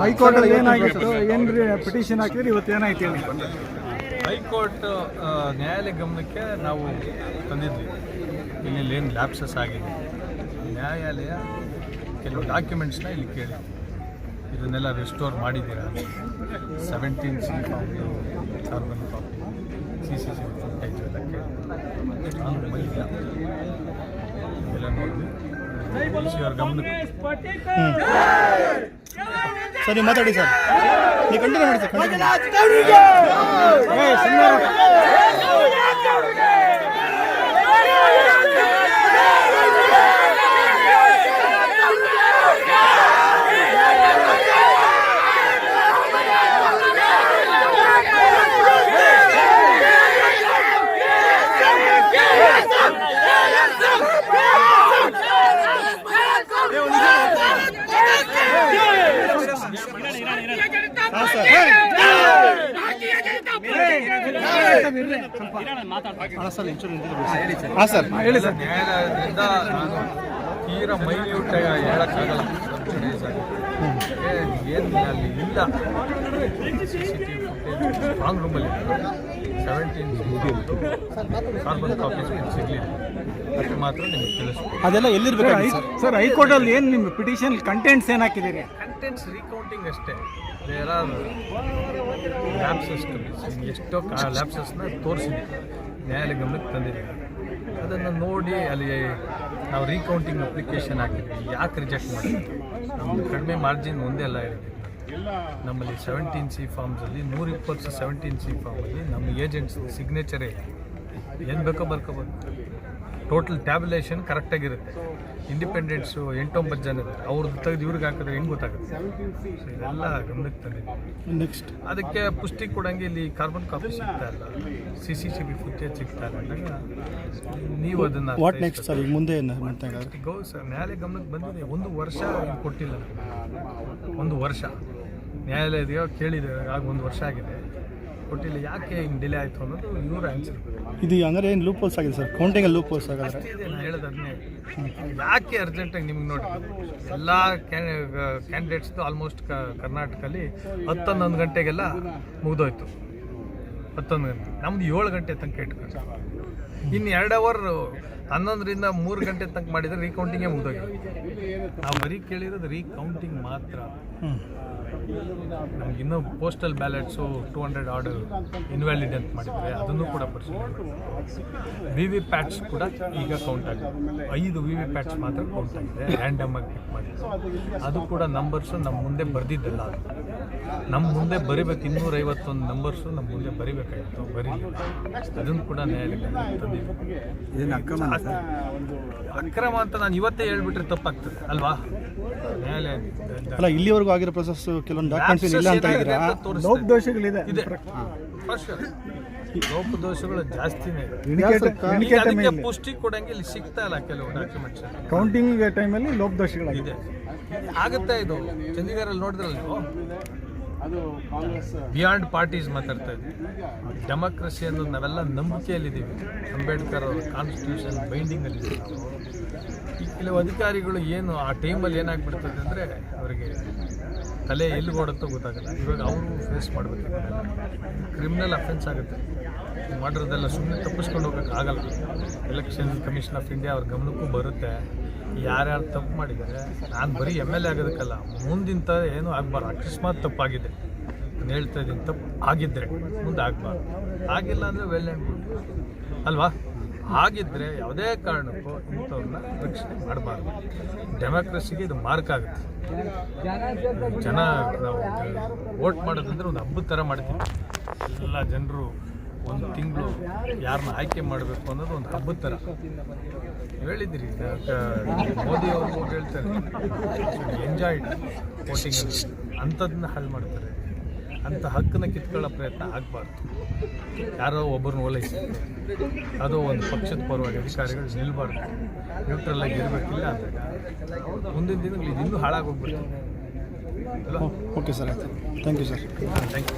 High court ಏನಾಗಿತ್ತು? ಏನ್ರಿ petition ಹಾಕಿದ್ರಿ? ಇವತ್ತು ಏನಾಯ್ತು ಹೇಳಿ? ಹೈಕೋರ್ಟ್ ನ್ಯಾಯಾಲಯ ಗಮನಕ್ಕೆ ನಾವು ತಂದಿದ್ವಿ. ಇಲ್ಲಿ ಏನು ಲ್ಯಾಪ್ಸಸ್ ಆಗಿದೆ ನ್ಯಾಯಾಲಯ ಕೆಲವು ಡಾಕ್ಯುಮೆಂಟ್ಸ್ನ ಇಲ್ಲಿ ಕೇಳಿ. ಇದನ್ನೆಲ್ಲ ರೆಸ್ಟೋರ್ ಮಾಡಿದ್ದೀರಾ? Seventeen C carbon copy C C C footage ಎಲ್ಲ ಕೇಳಿ. ನಾನು ಸರ್ ಮಾತಾಡಿ ಸರ್. ನೀವು ಕಂಟಿನ್ಯೂ ಮಾಡಿ ಸರ್ ಕಂಟಿನ್ಯೂ ಹಾಂ ಸರ್ ಹಾಂ ಸರ್. ಹೇಳಿ ಸರ್. ನ್ಯಾಯಾಲಯದಿಂದ ನಾನು ತೀರಾ ಮೈನ್ಯೂಟ್ ಹೇಳಕ್ಕಾಗಲ್ಲ ಏನು ಅಲ್ಲಿ ಇಲ್ಲ ಸ್ಟ್ರಾಂಗ್ ರೂಮಲ್ಲಿ ಸೆವೆಂಟೀನ್ ಕಾರ್ಬನ್ ಕಾಪೀಸ್ ಸಿಗಲಿಲ್ಲ ಅಷ್ಟು ಮಾತ್ರ ನಿಮಗೆ ತಿಳಿಸ್ಬೋದು ಅದೆಲ್ಲ ಎಲ್ಲಿರ್ಬೇಕು ಸರ್ ಸರ್? ಹೈಕೋರ್ಟ್ ಅಲ್ಲಿ ಏನು ನಿಮ್ಮ ಪಿಟಿಷನ್ ಕಂಟೆಂಟ್ಸ್ ಏನು ಹಾಕಿದ್ದೀರಿ? ಕಂಟೆಂಟ್ಸ್ ರೀಕೌಂಟಿಂಗ್ ಅಷ್ಟೇ. ದೇರ್ ಆರ್ ಲ್ಯಾಬ್ಸಸ್ ಎಷ್ಟೋ ಲ್ಯಾಬ್ಸಸ್ನ ತೋರಿಸಿದ್ವಿ ನ್ಯಾಯಾಲಯ ಗಮನಕ್ಕೆ ತಂದಿದ್ದೀವಿ ಅದನ್ನು ನೋಡಿ ಅಲ್ಲಿ ನಾವು ರೀಕೌಂಟಿಂಗ್ ಅಪ್ಲಿಕೇಶನ್ ಹಾಕಿದ್ವಿ. ಯಾಕೆ ರಿಜೆಕ್ಟ್ ಮಾಡಿದ್ವಿ ನಮ್ಮದು ಕಡಿಮೆ ಮಾರ್ಜಿನ್ ಒಂದೇ ಅಲ್ಲ ಹೇಳಿದ್ವಿ ನಮ್ಮಲ್ಲಿ ಸೆವೆಂಟೀನ್ ಸಿ ಫಾರ್ಮ್ಸಲ್ಲಿ ನೂರಿಪ್ಪತ್ತು ಸೆವೆಂಟೀನ್ ಸಿ ಫಾರ್ಮಲ್ಲಿ ನಮ್ಮ ಏಜೆಂಟ್ಸ್ ಸಿಗ್ನೇಚರೇ ಏನು ಬೇಕೋ ಬರ್ಕೋಬೋದು. ಟೋಟಲ್ ಟ್ಯಾಬ್ಯುಲೇಷನ್ ಕರೆಕ್ಟಾಗಿರುತ್ತೆ ಇಂಡಿಪೆಂಡೆಂಟ್ಸು ಎಂಟೊಂಬತ್ತು ಜನ ಇದ್ದಾರೆ. ಅವ್ರದ್ದು ತೆಗೆದು ಇವ್ರಿಗೆ ಹಾಕಿದ್ರೆ ಹೆಂಗೆ ಗೊತ್ತಾಗುತ್ತೆ? ಸೊ ಇದೆಲ್ಲ ಗಮನಕ್ಕೆ ತಂದಿದ್ದೀವಿ ನೆಕ್ಸ್ಟ್ ಅದಕ್ಕೆ ಪುಷ್ಟಿ ಕೊಡಂಗೆ ಇಲ್ಲಿ ಕಾರ್ಬನ್ ಕಾಪಿ ಸಿಗ್ತಾ ಇಲ್ಲ. C C C B footage ಸಿಗ್ತಾ ಇಲ್ಲ. ಅಂದಾಗ ನೀವು ಅದನ್ನು ವಾಟ್ ನೆಕ್ಸ್ಟ್ ಸರ್ ಈಗ ಮುಂದೆ ಗೌ ಸರ್ ನ್ಯಾಯಾಲಯ ಗಮನಕ್ಕೆ ಬಂದಿದೆ. ಒಂದು ವರ್ಷ ಕೊಟ್ಟಿಲ್ಲ. ಒಂದು ವರ್ಷ. ನ್ಯಾಯಾಲಯದ ಕೇಳಿದೆ. ಆಗ ಒಂದು ವರ್ಷ ಆಗಿದೆ. ಕೊಟ್ಟಿಲ್ಲ. ಯಾಕೆ ಹಿಂಗೆ ಡಿಲೇ ಆಯಿತು ಅನ್ನೋದು ಇವ್ರ ಆನ್ಸರ್ ಇದು ಅಂದರೆ ಏನು ಲೂಪ್ ಹೋಲ್ಸ್ ಆಗಿದೆ ಸರ್? ಕೌಂಟಿಂಗ್ ಲೂಪ್ ಹೋಲ್ಸ್ ಆಗಿದೆ ಅಷ್ಟೇ ಇದೆ ನಾನು ಹೇಳೋದನ್ನೇ. ಯಾಕೆ ಅರ್ಜೆಂಟಾಗಿ ನಿಮ್ಗೆ ನೋಡಿ ಎಲ್ಲ ಕ್ಯಾಂಡಿಡೇಟ್ಸ್ದು ಆಲ್ಮೋಸ್ಟ್ ಕರ್ನಾಟಕದಲ್ಲಿ ಹತ್ತೊಂದೊಂದು ಗಂಟೆಗೆಲ್ಲ ಮುಗಿದೋಯ್ತು. ಹತ್ತೊಂದು ಗಂಟೆ. ನಮ್ದು ಏಳು ಗಂಟೆ ತನಕ ಇಟ್ಕೊಂಡು ಇನ್ನು ಎರಡು ಅವರ್ ಹನ್ನೊಂದರಿಂದ ಮೂರು ಗಂಟೆ ತನಕ ಮಾಡಿದರೆ ರೀಕೌಂಟಿಂಗೇ ಮುಗ್ದೋಗಿದೆ. ನಾವು ಬರೀ ಕೇಳಿರೋದು ರೀಕೌಂಟಿಂಗ್ ಮಾತ್ರ. ನಮ್ಗೆ ಇನ್ನೂ postal ballots two hundred order invalid ಅಂತ ಮಾಡಿದ್ದಾರೆ ಅದನ್ನು ಕೂಡ ಪರಿಶೀಲನೆ ವಿ ವಿ ಪ್ಯಾಟ್ಸ್ ಕೂಡ ಈಗ ಕೌಂಟ್ ಆಗಿದೆ. ಐದು ವಿ ವಿ ಪ್ಯಾಟ್ಸ್ ಮಾತ್ರ ಕೌಂಟ್ ಆಗಿದೆ. ರ್ಯಾಂಡಮ್ ಆಗಿ ಪಿಕ್ ಅದು ಕೂಡ ನಂಬರ್ಸು ನಮ್ಮ ಮುಂದೆ ಬರೆದಿದ್ದಲ್ಲ. ಅದು ನಮ್ಮ ಮುಂದೆ ಬರಿಬೇಕು ಇನ್ನೂರೈವತ್ತೊಂದು ನಂಬರ್ಸು ನಮ್ಮ ಮುಂದೆ ಬರಿಬೇಕಾಗಿತ್ತು ಬರೀಲಿಲ್ಲ ಅದನ್ನು ಕೂಡ ನ್ಯಾಯಾಲಯಕ್ಕೆ ತಂದಿದ್ದೀವಿ ಅಕ್ರಮ ಅಂತ? ನಾನು ಇವತ್ತೇ ಹೇಳ್ಬಿಟ್ರೆ ತಪ್ಪಾಗ್ತದೆ ಅಲ್ವಾ? ನ್ಯಾಯಾಲಯ ಅಲ್ಲ ಇಲ್ಲಿವರೆಗೂ ಆಗಿರೋ ಪ್ರೊಸೆಸ್ ಕೆಲವೊಂದು ಡಾಕ್ಯುಮೆಂಟ್ಸ್ ಇಲ್ಲ ಅಂತ ಇದ್ದೀರಾ? ಲೋಪದೋಷಗಳಿದೆ ಇದೆ. ಲೋಪದೋಷಗಳು ಜಾಸ್ತಿನೇ ಅದಕ್ಕೆ ಪುಷ್ಟಿ ಕೊಡಂಗೆ ಇಲ್ಲಿ ಸಿಗ್ತಾ ಇಲ್ಲ ಕೆಲವು ಡಾಕ್ಯುಮೆಂಟ್ಸ್ ಕೌಂಟಿಂಗ್ ಟೈಮಲ್ಲಿ ಲೋಪದೋಷಗಳಾಗಿದೆ ಇದೆ. ಆಗುತ್ತೆ ಇದು? ಚಂಡೀಗಢಲ್ಲಿ ನೋಡಿದ್ರಲ್ಲ ನೀವು? ಬಿಯಾಂಡ್ ಪಾರ್ಟೀಸ್ ಮಾತಾಡ್ತಾ ಇದ್ವಿ. ಡೆಮೋಕ್ರಸಿ ಅನ್ನೋದು ನಾವೆಲ್ಲ ನಂಬಿಕೆಯಲ್ಲಿದ್ದೀವಿ. ಅಂಬೇಡ್ಕರ್ ಅವ್ರ ಕಾನ್ಸ್ಟಿಟ್ಯೂಷನ್ ಬೈಂಡಿಂಗಲ್ಲಿದ್ದೀವಿ ಈ ಕೆಲವು ಅಧಿಕಾರಿಗಳು ಏನು ಆ ಟೈಮಲ್ಲಿ ಏನಾಗ್ಬಿಡ್ತದೆ ಅಂದರೆ ಅವರಿಗೆ ತಲೆ ಎಲ್ಲಿ ಓಡುತ್ತೋ ಗೊತ್ತಾಗಲ್ಲ. ಇವಾಗ ಅವರು ಫೇಸ್ ಮಾಡಬೇಕು ಕ್ರಿಮಿನಲ್ ಅಫೆನ್ಸ್ ಆಗುತ್ತೆ. ಮಾಡಿರೋದೆಲ್ಲ ಸುಮ್ಮನೆ ತಪ್ಪಿಸ್ಕೊಂಡು ಹೋಗೋಕ್ಕಾಗಲ್ಲ. ಎಲೆಕ್ಷನ್ ಕಮಿಷನ್ ಆಫ್ ಇಂಡಿಯಾ ಅವ್ರ ಗಮನಕ್ಕೂ ಬರುತ್ತೆ. ಯಾರ್ಯಾರು ತಪ್ಪು ಮಾಡಿದ್ದಾರೆ, ನಾನು ಬರೀ ಎಂ ಎಲ್ ಎ ಆಗೋದಕ್ಕಲ್ಲ, ಮುಂದಿಂತ ಏನು ಆಗಬಾರ್ದು. ಅಕಸ್ಮಾತ್ ತಪ್ಪಾಗಿದೆ. ನಾನು ಹೇಳ್ತಾ ಇದ್ದೀನಿ, ತಪ್ಪು ಆಗಿದ್ದರೆ ಮುಂದೆ ಆಗಬಾರ್ದು. ಆಗಿಲ್ಲ ಅಂದರೆ ವೆಲ್ ಆ್ಯಂಡ್ ಅಲ್ವಾ? ಆಗಿದ್ರೆ ಯಾವುದೇ ಕಾರಣಕ್ಕೂ ಇಂಥವ್ರನ್ನ ರಕ್ಷಣೆ ಮಾಡಬಾರ್ದು. ಡೆಮಾಕ್ರಸಿಗೆ ಇದು ಮಾರ್ಕ್ ಆಗುತ್ತೆ. ಜನ ನಾವು ವೋಟ್ ಮಾಡೋದಂದ್ರೆ ಒಂದು ಹಬ್ಬದ ಥರ ಮಾಡ್ತೀವಿ. ಎಲ್ಲ ಜನರು ಒಂದು ತಿಂಗಳು ಯಾರನ್ನ ಆಯ್ಕೆ ಮಾಡಬೇಕು ಅನ್ನೋದು ಒಂದು ಹಬ್ಬದ ಥರ. ಹೇಳಿದ್ರಿ ಮೋದಿ ಅವರು ಹೇಳ್ತಾರೆ ಎಂಜಾಯ್ ವೋಟಿಂಗಲ್ಲಿ ಅಂಥದ್ದನ್ನ ಹಾಳು ಮಾಡ್ತಾರೆ. ಅಂಥ ಹಕ್ಕನ್ನ ಕಿತ್ಕೊಳ್ಳೋ ಪ್ರಯತ್ನ ಆಗಬಾರ್ದು. ಯಾರೋ ಒಬ್ಬರನ್ನ ಓಲೈಸಿ ಅದು ಒಂದು ಪಕ್ಷದ ಪರವಾಗಿ ಅಧಿಕಾರಿಗಳು ನಿಲ್ಬಾರ್ದು. ನ್ಯೂಟ್ರಲ್ ಆಗಿ ಇರಬೇಕಿಲ್ಲ ಅಂದಾಗ ಮುಂದಿನ ದಿನಗಳು ಇದು ಇನ್ನೂ ಹಾಳಾಗೋಗ್ಬಿಡ್ತದೆ ಅಲ್ವಾ? ಓಕೆ ಸರ್ ಆಯ್ತು. Thank you sir thank you